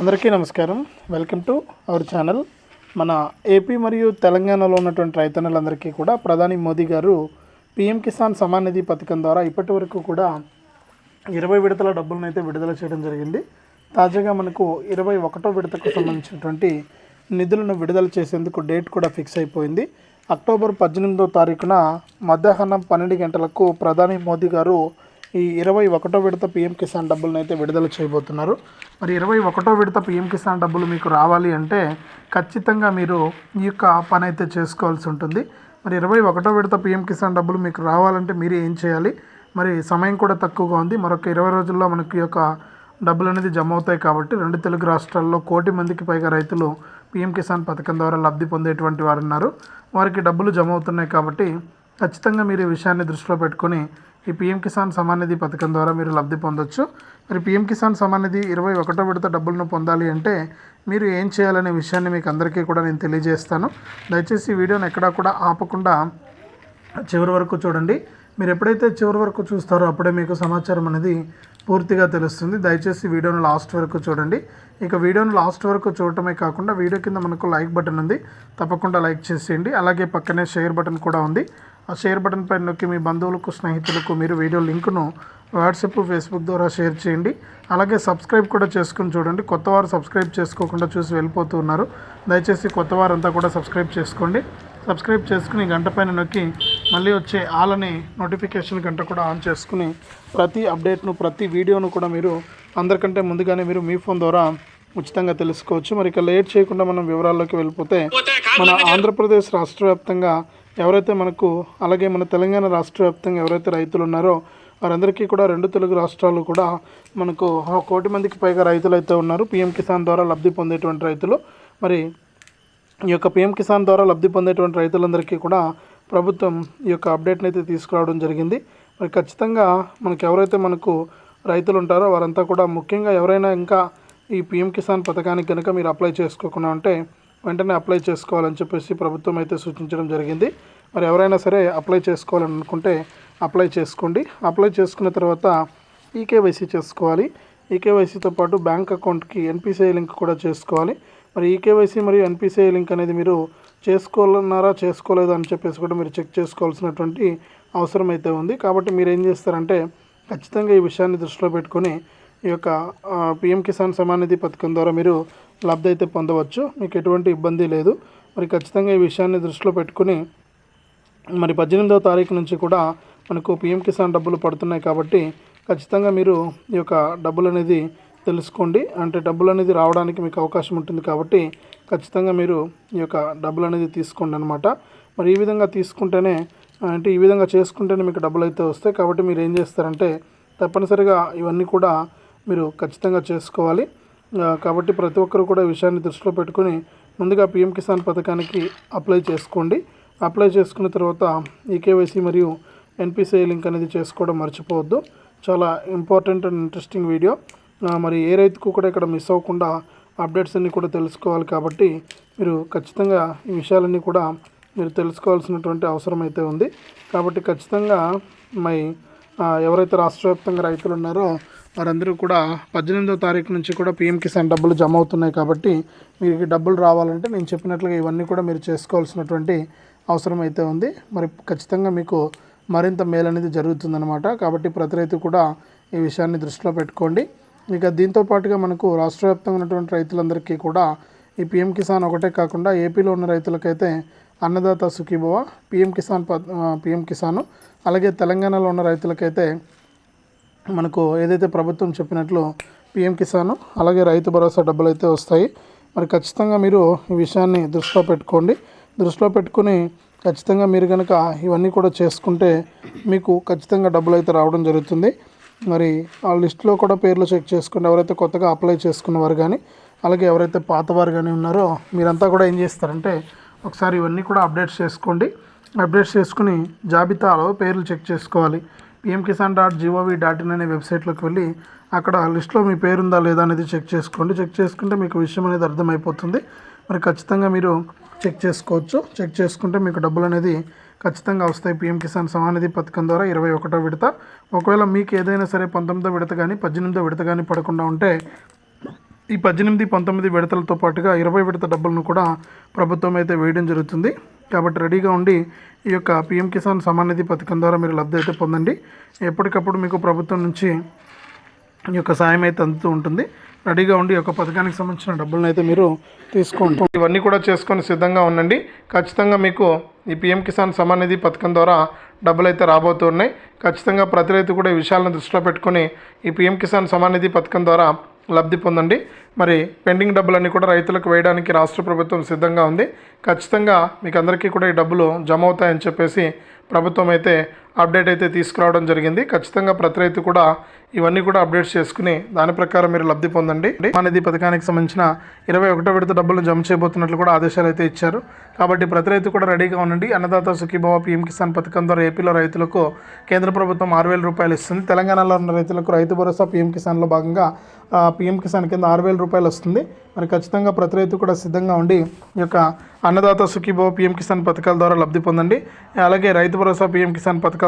అందరికీ నమస్కారం. Welcome to our channel. మన ఏపీ మరియు తెలంగాణలో ఉన్నటువంటి రైతన్నులందరికీ కూడా ప్రధాని మోదీ గారు పీఎం కిసాన్ సమాన్ నిధి పథకం ద్వారా ఇప్పటి వరకు కూడా ఇరవై విడతల డబ్బులను అయితే విడుదల చేయడం జరిగింది. తాజాగా మనకు ఇరవై ఒకటో విడతకు సంబంధించినటువంటి నిధులను విడుదల చేసేందుకు డేట్ కూడా ఫిక్స్ అయిపోయింది. అక్టోబర్ పద్దెనిమిదో తారీఖున మధ్యాహ్నం పన్నెండు గంటలకు ప్రధాని మోదీ గారు ఈ ఇరవై ఒకటో విడత పీఎం కిసాన్ డబ్బులను అయితే విడుదల చేయబోతున్నారు. మరి ఇరవై ఒకటో విడత పీఎం కిసాన్ డబ్బులు మీకు రావాలి అంటే ఖచ్చితంగా మీరు ఈ యొక్క పని అయితే చేసుకోవాల్సి ఉంటుంది. మరి ఇరవై ఒకటో విడత పీఎం కిసాన్ డబ్బులు మీకు రావాలంటే మీరు ఏం చేయాలి? మరి సమయం కూడా తక్కువగా ఉంది. మరొక ఇరవై రోజుల్లో మనకి యొక్క డబ్బులు అనేది జమ అవుతాయి కాబట్టి రెండు తెలుగు రాష్ట్రాల్లో కోటి మందికి పైగా రైతులు పీఎం కిసాన్ పథకం ద్వారా లబ్ధి పొందేటువంటి వారు ఉన్నారు. వారికి డబ్బులు జమ అవుతున్నాయి కాబట్టి ఖచ్చితంగా మీరు ఈ విషయాన్ని దృష్టిలో పెట్టుకొని ఈ పీఎం కిసాన్ సమాన్ నిధి పథకం ద్వారా మీరు లబ్ధి పొందొచ్చు. మరి పీఎం కిసాన్ సమాన్ నిధి ఇరవై ఒకటో విడత డబ్బులను పొందాలి అంటే మీరు ఏం చేయాలనే విషయాన్ని మీకు అందరికీ కూడా నేను తెలియజేస్తాను. దయచేసి వీడియోని ఎక్కడా కూడా ఆపకుండా చివరి వరకు చూడండి. మీరు ఎప్పుడైతే చివరి వరకు చూస్తారో అప్పుడే మీకు సమాచారం అనేది పూర్తిగా తెలుస్తుంది. దయచేసి వీడియోను లాస్ట్ వరకు చూడండి. ఇక వీడియోను లాస్ట్ వరకు చూడటమే కాకుండా వీడియో కింద మనకు లైక్ బటన్ ఉంది. తప్పకుండా లైక్ చేసేయండి. అలాగే పక్కనే షేర్ బటన్ కూడా ఉంది. ఆ షేర్ బటన్ పైన నొక్కి మీ బంధువులకు స్నేహితులకు మీరు వీడియో లింకును వాట్సాప్ ఫేస్బుక్ ద్వారా షేర్ చేయండి. అలాగే సబ్స్క్రైబ్ కూడా చేసుకుని చూడండి. కొత్త వారు సబ్స్క్రైబ్ చేసుకోకుండా చూసి వెళ్ళిపోతూ ఉన్నారు. దయచేసి కొత్త వారంతా కూడా సబ్స్క్రైబ్ చేసుకోండి. సబ్స్క్రైబ్ చేసుకుని గంట పైన నొక్కి మళ్ళీ వచ్చే ఆల్ అనే నోటిఫికేషన్ గంట కూడా ఆన్ చేసుకుని ప్రతి అప్డేట్ను ప్రతి వీడియోను కూడా మీరు అందరికంటే ముందుగానే మీరు మీ ఫోన్ ద్వారా ఉచితంగా తెలుసుకోవచ్చు. మరి ఇక లేట్ చేయకుండా మనం వివరాల్లోకి వెళ్ళిపోతే మన ఆంధ్రప్రదేశ్ రాష్ట్ర వ్యాప్తంగా ఎవరైతే మనకు అలాగే మన తెలంగాణ రాష్ట్ర వ్యాప్తంగా ఎవరైతే రైతులు ఉన్నారో వారందరికీ కూడా రెండు తెలుగు రాష్ట్రాలు కూడా మనకు ఒక కోటి మందికి పైగా రైతులు అయితే ఉన్నారు. పిఎం కిసాన్ ద్వారా లబ్ధి పొందేటువంటి రైతులు. మరి ఈ యొక్క పిఎం కిసాన్ ద్వారా లబ్ధి పొందేటువంటి రైతులందరికీ కూడా ప్రభుత్వం ఈ యొక్క అప్డేట్ని అయితే తీసుకురావడం జరిగింది. మరి ఖచ్చితంగా మనకు ఎవరైతే మనకు రైతులు ఉంటారో వారంతా కూడా ముఖ్యంగా ఎవరైనా ఇంకా ఈ పిఎం కిసాన్ పథకానికి కనుక మీరు అప్లై చేసుకోకుండా ఉంటే వెంటనే అప్లై చేసుకోవాలని చెప్పేసి ప్రభుత్వం అయితే సూచించడం జరిగింది. మరి ఎవరైనా సరే అప్లై చేసుకోవాలని అనుకుంటే అప్లై చేసుకోండి. అప్లై చేసుకున్న తర్వాత ఈకేవైసీ చేసుకోవాలి. ఈకేవైసీతో పాటు బ్యాంక్ అకౌంట్కి ఎన్పిసిఐ లింక్ కూడా చేసుకోవాలి. మరి ఈకేవైసీ మరియు ఎన్పిసిఐ లింక్ అనేది మీరు చేసుకోవాలన్నారా చేసుకోలేదా అని చెప్పేసి కూడా మీరు చెక్ చేసుకోవాల్సినటువంటి అవసరం అయితే ఉంది. కాబట్టి మీరు ఏం చేస్తారంటే ఖచ్చితంగా ఈ విషయాన్ని దృష్టిలో పెట్టుకొని ఈ యొక్క పిఎం కిసాన్ సమాన్ నిధి పథకం ద్వారా మీరు లబ్ధి అయితే పొందవచ్చు. మీకు ఎటువంటి ఇబ్బంది లేదు. మరి ఖచ్చితంగా ఈ విషయాన్ని దృష్టిలో పెట్టుకుని మరి పద్దెనిమిదవ తారీఖు నుంచి కూడా మనకు పిఎం కిసాన్ డబ్బులు పడుతున్నాయి కాబట్టి ఖచ్చితంగా మీరు ఈ యొక్క డబ్బులు అనేది తెలుసుకోండి. అంటే డబ్బులు అనేది రావడానికి మీకు అవకాశం ఉంటుంది కాబట్టి ఖచ్చితంగా మీరు ఈ యొక్క డబ్బులు అనేది తీసుకోండి అనమాట మరి ఈ విధంగా తీసుకుంటేనే అంటే ఈ విధంగా చేసుకుంటేనే మీకు డబ్బులు అయితే వస్తాయి. కాబట్టి మీరు ఏం చేస్తారంటే తప్పనిసరిగా ఇవన్నీ కూడా మీరు ఖచ్చితంగా చేసుకోవాలి. కాబట్టి ప్రతి ఒక్కరు కూడా విషయాన్ని దృష్టిలో పెట్టుకొని ముందుగా పిఎం కిసాన్ పథకానికి అప్లై చేసుకోండి. అప్లై చేసుకున్న తర్వాత ఈకేవైసీ మరియు ఎన్పిసిఐ లింక్ అనేది చేసుకోవడం మర్చిపోవద్దు. చాలా ఇంపార్టెంట్ అండ్ ఇంట్రెస్టింగ్ వీడియో. మరి ఏ రైతుకు కూడా ఇక్కడ మిస్ అవ్వకుండా అప్డేట్స్ అన్నీ కూడా తెలుసుకోవాలి కాబట్టి మీరు ఖచ్చితంగా ఈ విషయాలన్నీ కూడా మీరు తెలుసుకోవాల్సినటువంటి అవసరం అయితే ఉంది. కాబట్టి ఖచ్చితంగా మరి ఎవరైతే రాష్ట్ర వ్యాప్తంగా రైతులు ఉన్నారో వారందరూ కూడా పద్దెనిమిదో తారీఖు నుంచి కూడా పిఎం కిసాన్ డబ్బులు జమ అవుతున్నాయి కాబట్టి మీకు డబ్బులు రావాలంటే నేను చెప్పినట్లుగా ఇవన్నీ కూడా మీరు చేసుకోవాల్సినటువంటి అవసరం అయితే ఉంది. మరి ఖచ్చితంగా మీకు మరింత మేలు అనేది జరుగుతుందన్నమాట. కాబట్టి ప్రతి రైతు కూడా ఈ విషయాన్ని దృష్టిలో పెట్టుకోండి. ఇక దీంతో పాటుగా మనకు రాష్ట్ర వ్యాప్తంగా ఉన్నటువంటి రైతులందరికీ కూడా ఈ పిఎం కిసాన్ ఒకటే కాకుండా ఏపీలో ఉన్న రైతులకైతే అన్నదాత సుఖీభవ పిఎం కిసాన్ ప పిఎం కిసాను అలాగే తెలంగాణలో ఉన్న రైతులకైతే మనకు ఏదైతే ప్రభుత్వం చెప్పినట్లు పిఎం కిసాను అలాగే రైతు భరోసా డబ్బులు అయితే వస్తాయి. మరి ఖచ్చితంగా మీరు ఈ విషయాన్ని దృష్టిలో పెట్టుకోండి. దృష్టిలో పెట్టుకుని ఖచ్చితంగా మీరు కనుక ఇవన్నీ కూడా చేసుకుంటే మీకు ఖచ్చితంగా డబ్బులు అయితే రావడం జరుగుతుంది. మరి ఆ లిస్టులో కూడా పేర్లు చెక్ చేసుకుంటే ఎవరైతే కొత్తగా అప్లై చేసుకున్నవారు కానీ అలాగే ఎవరైతే పాతవారు కానీ ఉన్నారో మీరంతా కూడా ఏం చేస్తారంటే ఒకసారి ఇవన్నీ కూడా అప్డేట్స్ చేసుకోండి. అప్డేట్స్ చేసుకుని జాబితాలో పేర్లు చెక్ చేసుకోవాలి. PM Kisan dot gov dot in అనే వెబ్సైట్లోకి వెళ్ళి అక్కడ లిస్ట్లో మీ పేరు ఉందా లేదా అనేది చెక్ చేసుకోండి. చెక్ చేసుకుంటే మీకు విషయం అనేది అర్థమైపోతుంది. మరి ఖచ్చితంగా మీరు చెక్ చేసుకోవచ్చు. చెక్ చేసుకుంటే మీకు డబ్బులు అనేది ఖచ్చితంగా వస్తాయి. పిఎం కిసాన్ సమానిధి పథకం ద్వారా ఇరవై ఒకటో విడత. ఒకవేళ మీకు ఏదైనా సరే పంతొమ్మిదో విడత కానీ పద్దెనిమిదో విడత కానీ పడకుండా ఉంటే ఈ పద్దెనిమిది పంతొమ్మిది విడతలతో పాటుగా ఇరవై విడత డబ్బులను కూడా ప్రభుత్వం అయితే వేయడం జరుగుతుంది. కాబట్టి రెడీగా ఉండి ఈ యొక్క పిఎం కిసాన్ సమాన్ నిధి పథకం ద్వారా మీరు లబ్ధి అయితే పొందండి. ఎప్పటికప్పుడు మీకు ప్రభుత్వం నుంచి ఈ యొక్క సాయం అయితే అందుతూ ఉంటుంది. రెడీగా ఉండి ఈ యొక్క పథకానికి సంబంధించిన డబ్బులను అయితే మీరు తీసుకోండి. ఇవన్నీ కూడా చేసుకొని సిద్ధంగా ఉండండి. ఖచ్చితంగా మీకు ఈ పిఎం కిసాన్ సమాన్ నిధి పథకం ద్వారా డబ్బులు అయితే రాబోతున్నాయి ఖచ్చితంగా ప్రతి రైతు కూడా ఈ విషయాలను దృష్టిలో పెట్టుకొని ఈ పిఎం కిసాన్ సమాన్ నిధి పథకం ద్వారా లబ్ధి పొందండి. మరి పెండింగ్ డబ్బులన్నీ కూడా రైతులకు వేయడానికి రాష్ట్ర ప్రభుత్వం సిద్ధంగా ఉంది. ఖచ్చితంగా మీకు అందరికీ కూడా ఈ డబ్బులు జమ అవుతాయని చెప్పేసి ప్రభుత్వం అయితే అప్డేట్ అయితే తీసుకురావడం జరిగింది. ఖచ్చితంగా ప్రతి రైతు కూడా ఇవన్నీ కూడా అప్డేట్స్ చేసుకుని దాని ప్రకారం మీరు లబ్ధి పొందండి. అనేది పథకానికి సంబంధించిన ఇరవై ఒకటో విడత డబ్బులు జమ చేయబోతున్నట్లు కూడా ఆదేశాలు అయితే ఇచ్చారు. కాబట్టి ప్రతి రైతు కూడా రెడీగా ఉండండి. అన్నదాత సుఖీభావ పీఎం కిసాన్ పథకం ద్వారా ఏపీలో రైతులకు కేంద్ర ప్రభుత్వం ఆరు వేల రూపాయలు ఇస్తుంది. తెలంగాణలో ఉన్న రైతులకు రైతు భరోసా పీఎం కిసాన్లో భాగంగా పీఎం కిసాన్ కింద ఆరు వేల రూపాయలు వస్తుంది. మరి ఖచ్చితంగా ప్రతి రైతు కూడా సిద్ధంగా ఉండి ఈ యొక్క అన్నదాత సుఖీభావ పీఎం కిసాన్ పథకాల ద్వారా లబ్ధి పొందండి. అలాగే రైతు భరోసా పీఎం కిసాన్ పథకాల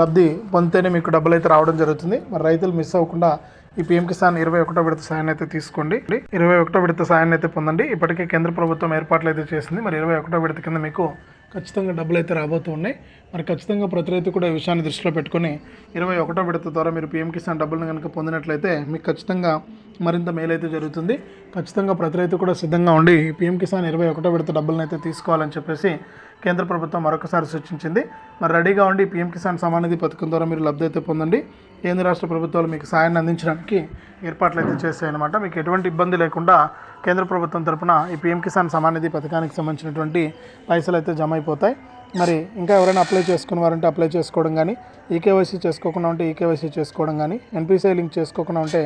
లబ్ధి పొందితేనే మీకు డబ్బులు అయితే రావడం జరుగుతుంది. మరి రైతులు మిస్ అవ్వకుండా ఈ పీఎం కిసాన్ ఇరవై ఒకటో విడత సాయాన్ని అయితే తీసుకోండి. ఇరవై ఒకటో విడత సాయాన్ని అయితే పొందండి. ఇప్పటికే కేంద్ర ప్రభుత్వం ఏర్పాట్లు అయితే చేసింది. మరి ఇరవై ఒకటో విడత కింద మీకు ఖచ్చితంగా డబ్బులు అయితే రాబోతూ ఉన్నాయి. మరి ఖచ్చితంగా ప్రతి రైతు కూడా ఈ విషయాన్ని దృష్టిలో పెట్టుకొని ఇరవై ఒకటో విడత ద్వారా మీరు పీఎం కిసాన్ డబ్బులను కనుక పొందినట్లయితే మీకు ఖచ్చితంగా మరింత మేలైతే జరుగుతుంది. ఖచ్చితంగా ప్రతి రైతు కూడా సిద్ధంగా ఉండి పిఎం పీఎం కిసాన్ ఇరవై ఒకటో విడత డబ్బులను అయితే తీసుకోవాలని చెప్పేసి కేంద్ర ప్రభుత్వం మరొకసారి సూచించింది. మరి రెడీగా ఉండి పీఎం కిసాన్ సమానిధి పథకం ద్వారా మీరు లబ్ధి అయితే పొందండి. కేంద్ర రాష్ట్ర ప్రభుత్వాలు మీకు సాయాన్ని అందించడానికి ఏర్పాట్లు అయితే చేశాయన్నమాట. మీకు ఎటువంటి ఇబ్బంది లేకుండా కేంద్ర ప్రభుత్వం తరపున ఈ పీఎం కిసాన్ సమానిధి పథకానికి సంబంధించినటువంటి పైసలు అయితే జమ అయిపోతాయి. మరి ఇంకా ఎవరైనా అప్లై చేసుకున్నవారంటే అప్లై చేసుకోవడం కానీ ఈకేవైసీ చేసుకోకుండా ఉంటే ఈకేవైసీ చేసుకోవడం కానీ ఎన్పిసిఐ లింక్ చేసుకోకుండా ఉంటే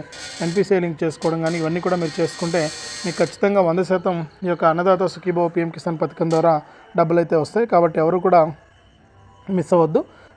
ఎన్పిసిఐ లింక్ చేసుకోవడం కానీ ఇవన్నీ కూడా మీరు చేసుకుంటే మీకు ఖచ్చితంగా వంద శాతం ఈ యొక్క అన్నదాత సుఖీభావ పీఎం కిసాన్ పథకం ద్వారా డబ్బులు అయితే వస్తాయి. కాబట్టి ఎవరు కూడా మిస్ అవ్వద్దు.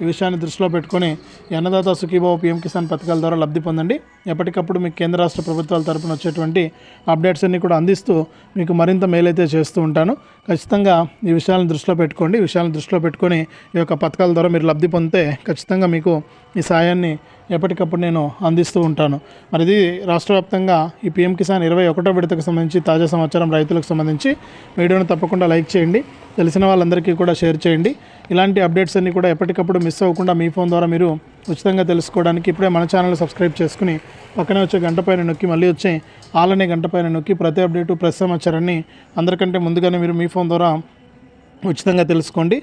ఈ విషయాన్ని దృష్టిలో పెట్టుకొని అన్నదాత సుఖీభావ పీఎం కిసాన్ పథకాల ద్వారా లబ్ధి పొందండి. ఎప్పటికప్పుడు మీకు కేంద్ర రాష్ట్ర ప్రభుత్వాల తరపున వచ్చేటువంటి అప్డేట్స్ అన్ని కూడా అందిస్తూ మీకు మరింత మేలైతే చేస్తూ ఉంటాను. ఖచ్చితంగా ఈ విషయాలను దృష్టిలో పెట్టుకోండి. ఈ విషయాలను దృష్టిలో పెట్టుకొని ఈ యొక్క పథకాల ద్వారా మీరు లబ్ధి పొందితే ఖచ్చితంగా మీకు ఈ సాయాన్ని ఎప్పటికప్పుడు నేను అందిస్తూ ఉంటాను. మరి ఇది రాష్ట్ర వ్యాప్తంగా ఈ పీఎం కిసాన్ ఇరవై ఒకటో విడతకు సంబంధించి తాజా సమాచారం రైతులకు సంబంధించి. వీడియోను తప్పకుండా లైక్ చేయండి. తెలిసిన వాళ్ళందరికీ కూడా షేర్ చేయండి. ఇలాంటి అప్డేట్స్ అన్నీ కూడా ఎప్పటికప్పుడు మిస్ అవ్వకుండా మీ ఫోన్ ద్వారా మీరు ఉచితంగా తెలుసుకోవడానికి ఇప్పుడే మన ఛానల్ సబ్స్క్రైబ్ చేసుకుని పక్కనే వచ్చే గంట పైన నొక్కి మళ్ళీ వచ్చే ఆలనే గంట పైన నొక్కి ప్రతి అప్డేటు ప్రతి సమాచారాన్ని అందరికంటే ముందుగానే మీరు మీ ఫోన్ ద్వారా ఉచితంగా తెలుసుకోండి.